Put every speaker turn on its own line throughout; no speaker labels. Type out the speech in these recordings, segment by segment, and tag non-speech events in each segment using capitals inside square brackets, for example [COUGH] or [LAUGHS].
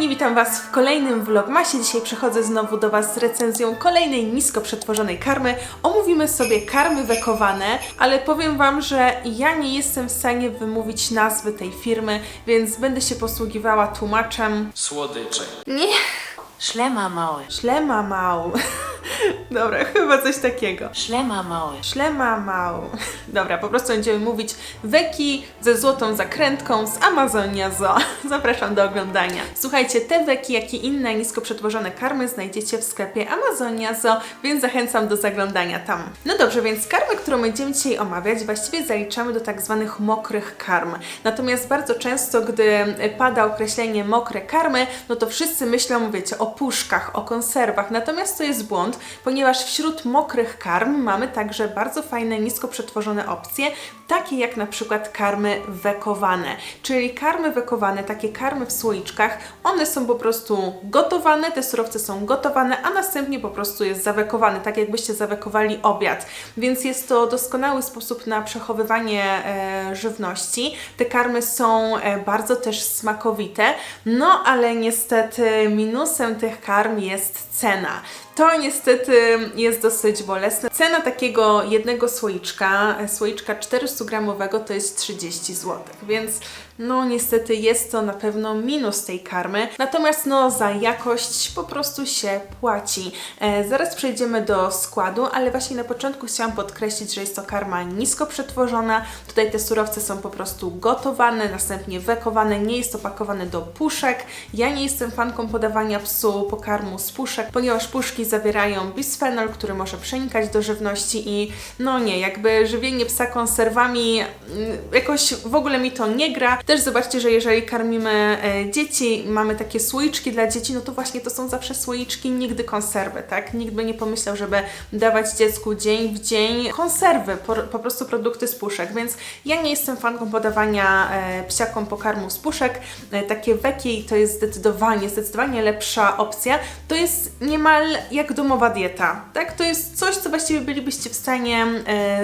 kochani, witam Was w kolejnym vlogmasie. Dzisiaj przychodzę znowu do Was z recenzją kolejnej nisko przetworzonej karmy. Omówimy sobie karmy wekowane, ale powiem Wam, że ja nie jestem w stanie wymówić nazwy tej firmy, więc będę się posługiwała tłumaczem.
Słodycze.
Nie,
Szlema mały,
szlema mał. [LAUGHS] Dobra, chyba coś takiego.
szlema mały,
Szlema mał. Dobra, po prostu będziemy mówić weki ze złotą zakrętką z Amazonia Zoo. [LAUGHS] Zapraszam do oglądania. Słuchajcie, te weki, jak i inne nisko przetworzone karmy znajdziecie w sklepie Amazonia Zoo, więc zachęcam do zaglądania tam. No dobrze, więc karmę, którą będziemy dzisiaj omawiać, właściwie zaliczamy do tak zwanych mokrych karm. Natomiast bardzo często, gdy pada określenie mokre karmy, no to wszyscy myślą, wiecie, o puszkach, o konserwach. Natomiast to jest błąd, ponieważ wśród mokrych karm mamy także bardzo fajne, nisko przetworzone opcje, takie jak na przykład karmy wekowane. Czyli karmy wekowane, takie karmy w słoiczkach, one są po prostu gotowane, te surowce są gotowane, a następnie po prostu jest zawekowane, tak jakbyście zawekowali obiad. Więc jest to doskonały sposób na przechowywanie e, żywności. Te karmy są e, bardzo też smakowite, no ale niestety minusem tych karm jest cena. To niestety jest dosyć bolesne. Cena takiego jednego słoiczka, e, słoiczka 400 gramowego to jest 30 zł, więc no niestety jest to na pewno minus tej karmy. Natomiast no za jakość po prostu się płaci. E, zaraz przejdziemy do składu, ale właśnie na początku chciałam podkreślić, że jest to karma nisko przetworzona. Tutaj te surowce są po prostu gotowane, następnie wekowane, nie jest to pakowane do puszek. Ja nie jestem fanką podawania psu pokarmu z puszek, ponieważ puszki zawierają bisfenol, który może przenikać do żywności i no nie, jakby żywienie psa konserwami mm, jakoś w ogóle mi to nie gra. Też zobaczcie, że jeżeli karmimy e, dzieci, mamy takie słoiczki dla dzieci, no to właśnie to są zawsze słoiczki, nigdy konserwy, tak? Nikt by nie pomyślał, żeby dawać dziecku dzień w dzień konserwy, po, po prostu produkty z puszek, więc ja nie jestem fanką podawania e, psiakom pokarmu z puszek. E, takie weki to jest zdecydowanie, zdecydowanie lepsza opcja. To jest niemal jak domowa dieta, tak? To jest coś, co właściwie bylibyście w stanie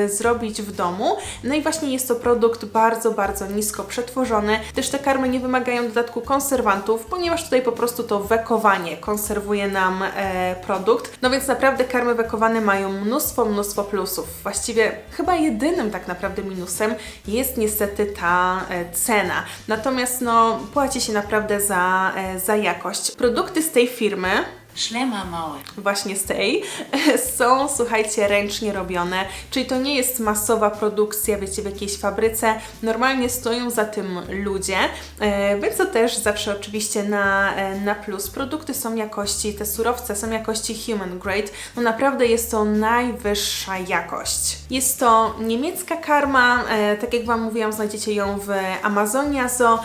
zrobić w domu. No i właśnie jest to produkt bardzo, bardzo nisko przetworzony. Też te karmy nie wymagają dodatku konserwantów, ponieważ tutaj po prostu to wekowanie konserwuje nam e, produkt. No więc naprawdę karmy wekowane mają mnóstwo, mnóstwo plusów. Właściwie chyba jedynym tak naprawdę minusem jest niestety ta e, cena. Natomiast no płaci się naprawdę za, e, za jakość. Produkty z tej firmy
szlema mały,
właśnie z tej, [LAUGHS] są, słuchajcie, ręcznie robione, czyli to nie jest masowa produkcja, wiecie, w jakiejś fabryce. Normalnie stoją za tym ludzie, e, więc to też zawsze oczywiście na, e, na plus. Produkty są jakości, te surowce są jakości human grade, no naprawdę jest to najwyższa jakość. Jest to niemiecka karma, e, tak jak Wam mówiłam, znajdziecie ją w Amazonia Zoo.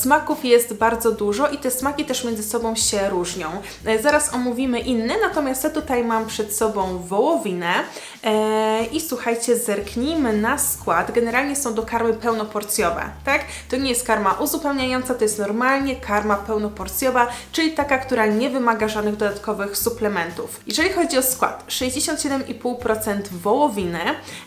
Smaków jest bardzo dużo i te smaki też między sobą się różnią. E, zaraz omówimy inne, natomiast ja tutaj mam przed sobą wołowinę i słuchajcie, zerknijmy na skład. Generalnie są to karmy pełnoporcjowe, tak? To nie jest karma uzupełniająca, to jest normalnie karma pełnoporcjowa, czyli taka, która nie wymaga żadnych dodatkowych suplementów. Jeżeli chodzi o skład, 67,5% wołowiny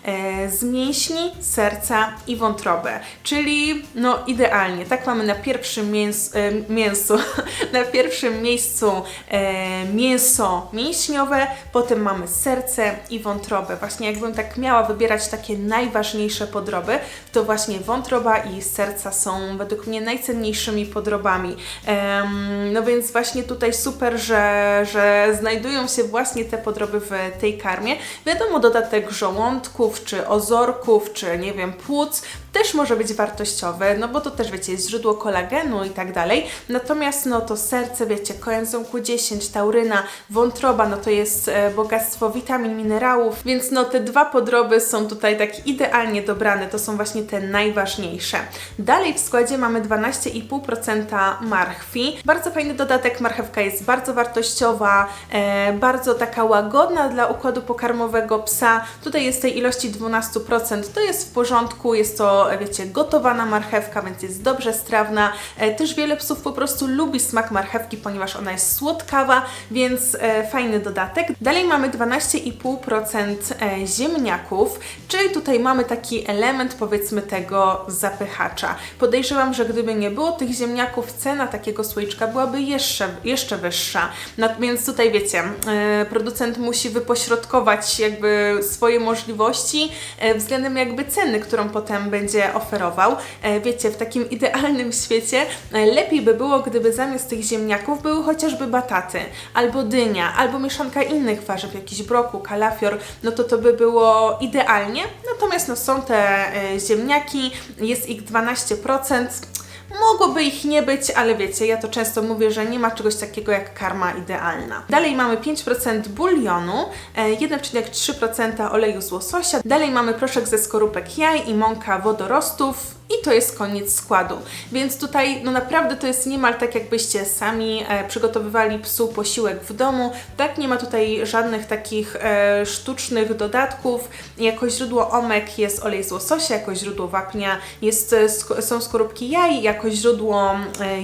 e, z mięśni, serca i wątroby, czyli no idealnie. Tak mamy na pierwszym mięs, e, mięsu, [LAUGHS] na pierwszym miejscu e, mięso mięśniowe, potem mamy serce i wątrobę. Właśnie jakbym tak miała wybierać takie najważniejsze podroby, to właśnie wątroba i serca są według mnie najcenniejszymi podrobami. Em, no więc właśnie tutaj super, że, że znajdują się właśnie te podroby w tej karmie. Wiadomo, dodatek żołądków, czy ozorków, czy nie wiem, płuc też może być wartościowy, no bo to też wiecie, jest źródło kolagenu i tak dalej. Natomiast no to serce, wiecie, koenzym Q10, tauryna, wątroba, no to jest e, bogactwo witamin, minerałów, więc no te dwa podroby są tutaj tak idealnie dobrane, to są właśnie te najważniejsze. Dalej w składzie mamy 12,5% marchwi. Bardzo fajny dodatek, marchewka jest bardzo wartościowa, e, bardzo taka łagodna dla układu pokarmowego psa. Tutaj jest tej ilości 12%, to jest w porządku, jest to, e, wiecie, gotowana marchewka, więc jest dobrze strawna. E, też wiele psów po prostu lubi smak marchewki, ponieważ ona jest słodkawa, więc e, fajny dodatek. Dalej mamy 12,5% e, ziemniaków, czyli tutaj mamy taki element powiedzmy tego zapychacza. Podejrzewam, że gdyby nie było tych ziemniaków, cena takiego słoiczka byłaby jeszcze, jeszcze wyższa. No, więc tutaj wiecie, producent musi wypośrodkować jakby swoje możliwości względem jakby ceny, którą potem będzie oferował. E, wiecie, w takim idealnym świecie e, lepiej by było, gdyby zamiast tych ziemniaków były chociażby bataty, albo dynia, albo mieszanka innych warzyw, jakiś broku, kalafior, no to to by było idealnie. Natomiast no, są te e, ziemniaki, jest ich 12%. Mogłoby ich nie być, ale wiecie, ja to często mówię, że nie ma czegoś takiego jak karma idealna. Dalej mamy 5% bulionu, e, 1,3% oleju z łososia, dalej mamy proszek ze skorupek jaj i mąka wodorostów i to jest koniec składu. Więc tutaj no naprawdę to jest niemal tak jakbyście sami e, przygotowywali psu posiłek w domu. Tak, nie ma tutaj żadnych takich e, sztucznych dodatków. Jako źródło omek jest olej z łososia, jako źródło wapnia jest, e, sk- są skorupki jaj, jako źródło e,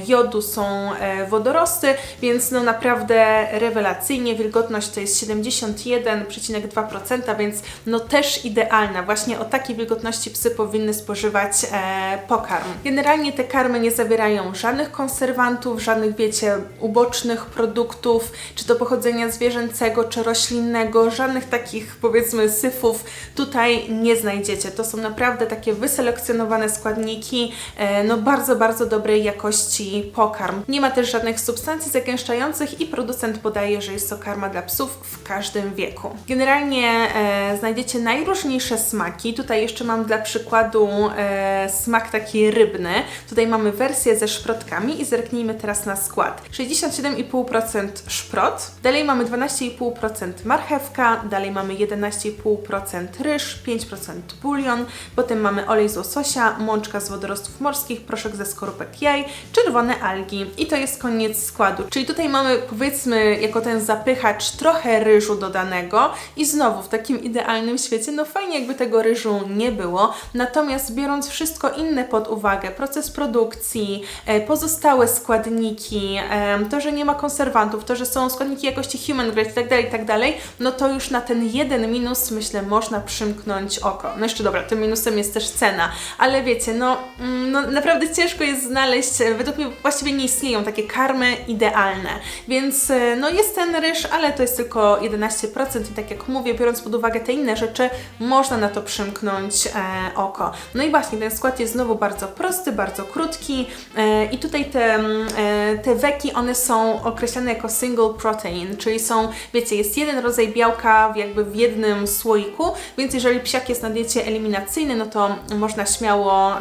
jodu są e, wodorosty, więc no naprawdę rewelacyjnie. Wilgotność to jest 71,2%, więc no też idealna. Właśnie o takiej wilgotności psy powinny spożywać e, pokarm. Generalnie te karmy nie zawierają żadnych konserwantów, żadnych, wiecie, ubocznych produktów, czy to pochodzenia zwierzęcego, czy roślinnego, żadnych takich, powiedzmy, syfów tutaj nie znajdziecie. To są naprawdę takie wyselekcjonowane składniki, e, no bardzo, bardzo dobrej jakości pokarm. Nie ma też żadnych substancji zagęszczających i producent podaje, że jest to karma dla psów w każdym wieku. Generalnie e, znajdziecie najróżniejsze smaki. Tutaj jeszcze mam dla przykładu e, smak taki rybny. Tutaj mamy wersję ze szprotkami i zerknijmy teraz na skład. 67,5% szprot, dalej mamy 12,5% marchewka, dalej mamy 11,5% ryż, 5% bulion, potem mamy olej z łososia, mączka z wodorostów morskich, proszek ze skorupek jaj, czerwone algi i to jest koniec składu. Czyli tutaj mamy powiedzmy jako ten zapychacz trochę ryżu dodanego i znowu w takim idealnym świecie, no fajnie jakby tego ryżu nie było, natomiast biorąc wszystko inne pod uwagę, proces produkcji, e, pozostałe składniki, em, to, że nie ma konserwantów, to, że są składniki jakości human grade itd., itd., no to już na ten jeden minus myślę można przymknąć oko. No jeszcze dobra, tym minusem jest też cena, ale wiecie, no, mm, no naprawdę ciężko jest znaleźć, e, według mnie właściwie nie istnieją takie karmy idealne, więc e, no jest ten ryż, ale to jest tylko 11% i tak jak mówię, biorąc pod uwagę te inne rzeczy, można na to przymknąć e, oko. No i właśnie, ten skład jest znowu bardzo prosty, bardzo krótki e, i tutaj te, mm, e, te weki, one są określane jako single protein, czyli są, wiecie, jest jeden rodzaj białka jakby w jednym słoiku, więc jeżeli psiak jest na diecie eliminacyjnej, no to można śmiało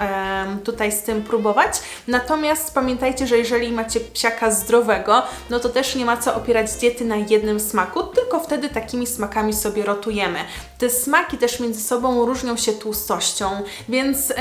tutaj z tym próbować. Natomiast pamiętajcie, że jeżeli macie psiaka zdrowego, no to też nie ma co opierać diety na jednym smaku, tylko wtedy takimi smakami sobie rotujemy. Te smaki też między sobą różnią się tłustością, więc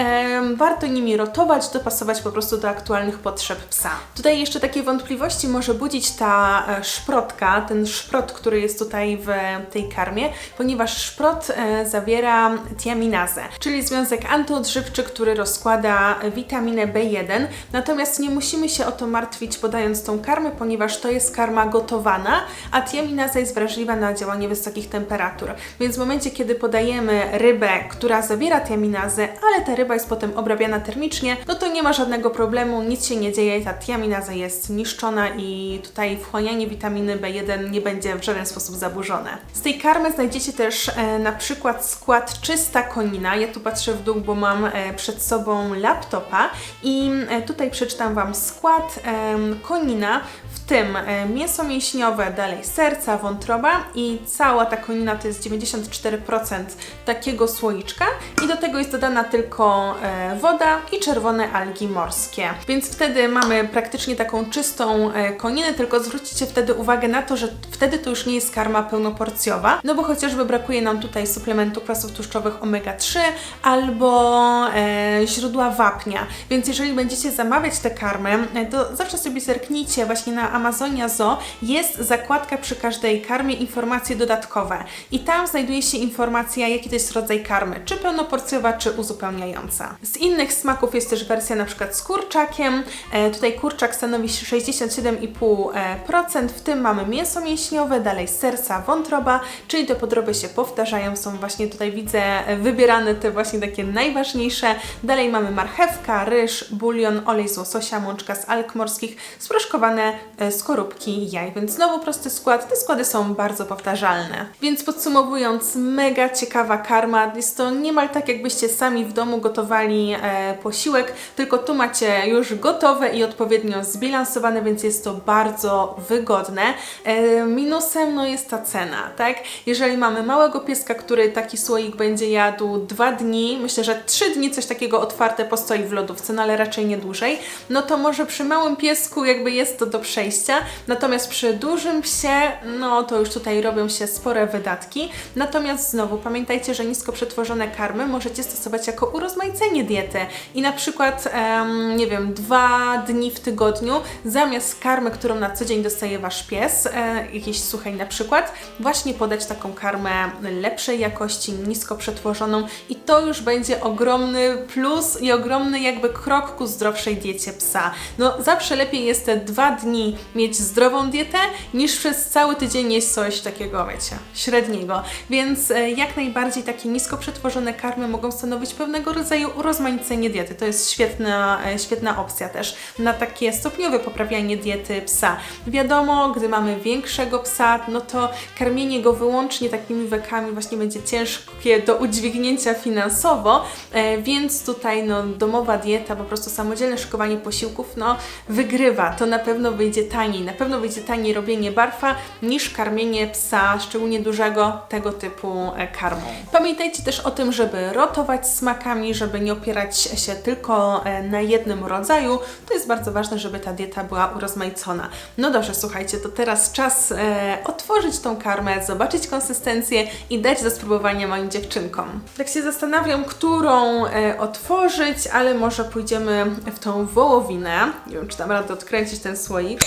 warto nimi rotować, dopasować po prostu do aktualnych potrzeb psa. Tutaj jeszcze takie wątpliwości może budzić ta e, szprotka, ten szprot, który jest tutaj w tej karmie, ponieważ szprot e, zawiera tiaminazę, czyli związek antyodżywczy, który rozkłada witaminę B1. Natomiast nie musimy się o to martwić podając tą karmę, ponieważ to jest karma gotowana, a tiaminaza jest wrażliwa na działanie wysokich temperatur. Więc w momencie, kiedy podajemy rybę, która zawiera tiaminazę, ale ta ryba jest potem obrabiana termicznie, no to nie ma żadnego problemu, nic się nie dzieje, ta tiaminaza jest niszczona i tutaj wchłanianie witaminy B1 nie będzie w żaden sposób zaburzone. Z tej karmy znajdziecie też e, na przykład skład czysta konina. Ja tu patrzę w dół, bo mam e, przed sobą laptopa i e, tutaj przeczytam Wam skład em, konina, tym e, mięso mięśniowe, dalej serca, wątroba i cała ta konina to jest 94% takiego słoiczka i do tego jest dodana tylko e, woda i czerwone algi morskie. Więc wtedy mamy praktycznie taką czystą e, koninę, tylko zwróćcie wtedy uwagę na to, że wtedy to już nie jest karma pełnoporcjowa, no bo chociażby brakuje nam tutaj suplementu kwasów tłuszczowych omega-3 albo e, źródła wapnia. Więc jeżeli będziecie zamawiać te karmy, to zawsze sobie zerknijcie właśnie na Amazonia Zoo jest zakładka przy każdej karmie informacje dodatkowe i tam znajduje się informacja, jaki to jest rodzaj karmy, czy pełnoporcjowa, czy uzupełniająca. Z innych smaków jest też wersja na przykład z kurczakiem. E, tutaj kurczak stanowi 67,5%, w tym mamy mięso mięśniowe, dalej serca, wątroba, czyli te podroby się powtarzają, są właśnie tutaj widzę e, wybierane te właśnie takie najważniejsze. Dalej mamy marchewka, ryż, bulion, olej z łososia, mączka z alg morskich, sproszkowane skorupki jaj, więc znowu prosty skład. Te składy są bardzo powtarzalne. Więc podsumowując, mega ciekawa karma. Jest to niemal tak, jakbyście sami w domu gotowali e, posiłek, tylko tu macie już gotowe i odpowiednio zbilansowane, więc jest to bardzo wygodne. E, minusem no jest ta cena, tak? Jeżeli mamy małego pieska, który taki słoik będzie jadł dwa dni, myślę, że trzy dni coś takiego otwarte postoi w lodówce, no ale raczej nie dłużej, no to może przy małym piesku jakby jest to do przejścia, natomiast przy dużym psie, no to już tutaj robią się spore wydatki. Natomiast znowu pamiętajcie, że nisko przetworzone karmy możecie stosować jako urozmaicenie diety i na przykład, em, nie wiem, dwa dni w tygodniu zamiast karmy, którą na co dzień dostaje Wasz pies, e, jakiejś suchej na przykład, właśnie podać taką karmę lepszej jakości, nisko przetworzoną i to już będzie ogromny plus i ogromny jakby krok ku zdrowszej diecie psa. No zawsze lepiej jest te dwa dni mieć zdrową dietę, niż przez cały tydzień jeść coś takiego, wiecie, średniego. Więc e, jak najbardziej takie nisko przetworzone karmy mogą stanowić pewnego rodzaju urozmaicenie diety. To jest świetna, e, świetna opcja też na takie stopniowe poprawianie diety psa. Wiadomo, gdy mamy większego psa, no to karmienie go wyłącznie takimi wekami właśnie będzie ciężkie do udźwignięcia finansowo, e, więc tutaj no, domowa dieta, po prostu samodzielne szykowanie posiłków, no wygrywa. To na pewno wyjdzie taniej. Na pewno wyjdzie taniej robienie barfa niż karmienie psa, szczególnie dużego, tego typu e, karmą. Pamiętajcie też o tym, żeby rotować smakami, żeby nie opierać się tylko e, na jednym rodzaju. To jest bardzo ważne, żeby ta dieta była urozmaicona. No dobrze, słuchajcie, to teraz czas e, otworzyć tą karmę, zobaczyć konsystencję i dać do spróbowania moim dziewczynkom. Tak się zastanawiam, którą e, otworzyć, ale może pójdziemy w tą wołowinę. Nie wiem, czy dam radę odkręcić ten słoik.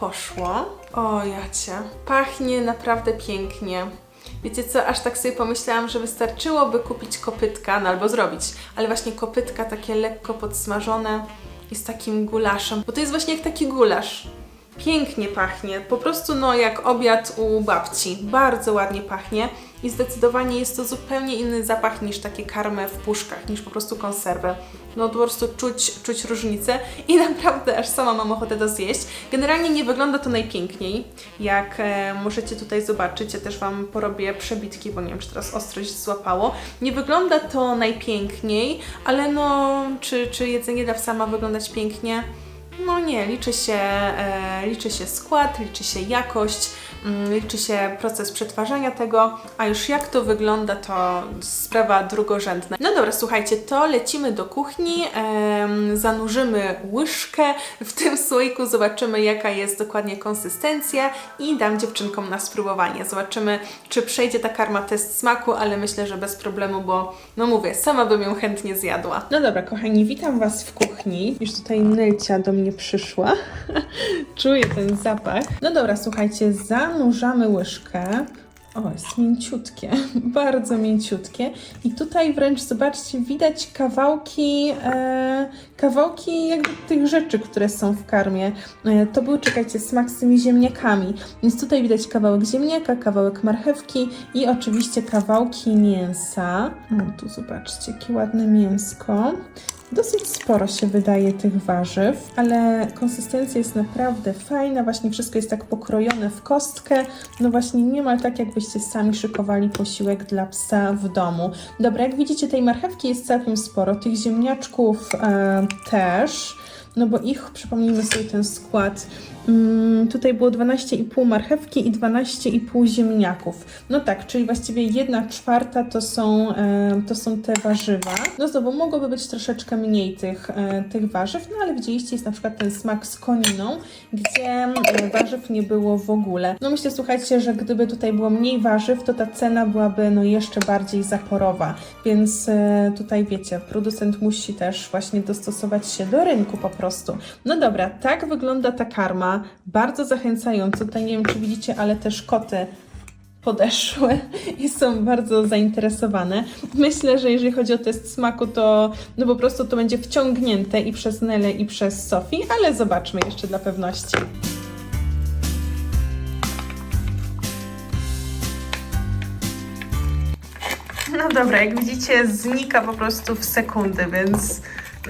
Poszło. O, jacie. Pachnie naprawdę pięknie. Wiecie co, aż tak sobie pomyślałam, że wystarczyłoby kupić kopytka, no albo zrobić, ale właśnie kopytka takie lekko podsmażone i z takim gulaszem, bo to jest właśnie jak taki gulasz. Pięknie pachnie, po prostu no jak obiad u babci. Bardzo ładnie pachnie i zdecydowanie jest to zupełnie inny zapach niż takie karmy w puszkach, niż po prostu konserwy. No po prostu czuć, czuć różnicę i [LAUGHS] naprawdę aż sama mam ochotę to zjeść. Generalnie nie wygląda to najpiękniej, jak e, możecie tutaj zobaczyć. Ja też Wam porobię przebitki, bo nie wiem, czy teraz ostrość złapało. Nie wygląda to najpiękniej, ale no, czy, czy jedzenie dla psa ma wyglądać pięknie? No nie, liczy się, e, liczy się skład, liczy się jakość, liczy się proces przetwarzania tego, a już jak to wygląda, to sprawa drugorzędna. No dobra, słuchajcie, to lecimy do kuchni, zanurzymy łyżkę w tym słoiku, zobaczymy jaka jest dokładnie konsystencja i dam dziewczynkom na spróbowanie. Zobaczymy, czy przejdzie ta karma test smaku, ale myślę, że bez problemu, bo no mówię, sama bym ją chętnie zjadła. No dobra, kochani, witam Was w kuchni. Już tutaj Nelcia do mnie przyszła. [LAUGHS] Czuję ten zapach. No dobra, słuchajcie, zanurzamy łyżkę. O, jest mięciutkie, [LAUGHS] bardzo mięciutkie. I tutaj wręcz, zobaczcie, widać kawałki, e, kawałki jakby tych rzeczy, które są w karmie. E, to był, czekajcie, smak z tymi ziemniakami. Więc tutaj widać kawałek ziemniaka, kawałek marchewki i oczywiście kawałki mięsa. O, tu zobaczcie, jakie ładne mięsko. Dosyć sporo się wydaje tych warzyw, ale konsystencja jest naprawdę fajna. Właśnie wszystko jest tak pokrojone w kostkę. No właśnie niemal tak, jakbyście sami szykowali posiłek dla psa w domu. Dobra, jak widzicie, tej marchewki jest całkiem sporo. Tych ziemniaczków e, też. No bo ich, przypomnijmy sobie ten skład, tutaj było 12,5 marchewki i 12,5 ziemniaków. No tak, czyli właściwie 1 czwarta to są, e, to są te warzywa. No znowu, mogłoby być troszeczkę mniej tych, e, tych warzyw, no ale widzieliście, jest na przykład ten smak z koniną, gdzie e, warzyw nie było w ogóle. No myślę, słuchajcie, że gdyby tutaj było mniej warzyw, to ta cena byłaby no jeszcze bardziej zaporowa, więc tutaj wiecie, producent musi też właśnie dostosować się do rynku po prostu. No dobra, tak wygląda ta karma. Bardzo zachęcająco. Tutaj nie wiem, czy widzicie, ale też koty podeszły i są bardzo zainteresowane. Myślę, że jeżeli chodzi o test smaku, to no po prostu to będzie wciągnięte i przez Nelę, i przez Sofię, ale zobaczmy jeszcze dla pewności. No dobra, jak widzicie, znika po prostu w sekundy, więc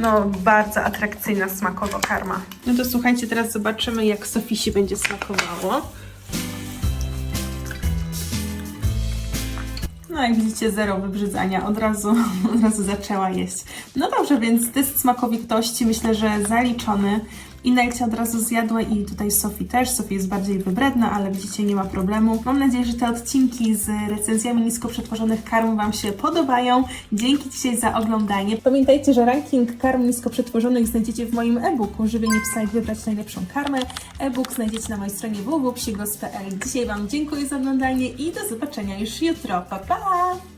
no bardzo atrakcyjna smakowo karma. No to słuchajcie, teraz zobaczymy, jak Sofisi będzie smakowało. No jak widzicie, zero wybrzydzania, od razu, [LAUGHS] od razu zaczęła jeść. No dobrze, więc test smakowitości myślę, że zaliczony. I Nelcia od razu zjadła i tutaj Sofii też. Sofia jest bardziej wybredna, ale widzicie, nie ma problemu. Mam nadzieję, że te odcinki z recenzjami nisko przetworzonych karm Wam się podobają. Dzięki dzisiaj za oglądanie. Pamiętajcie, że ranking karm nisko przetworzonych znajdziecie w moim e-booku Żywienie psa jak wybrać najlepszą karmę. E-book znajdziecie na mojej stronie www.psigos.pl Dzisiaj Wam dziękuję za oglądanie i do zobaczenia już jutro. Pa, pa!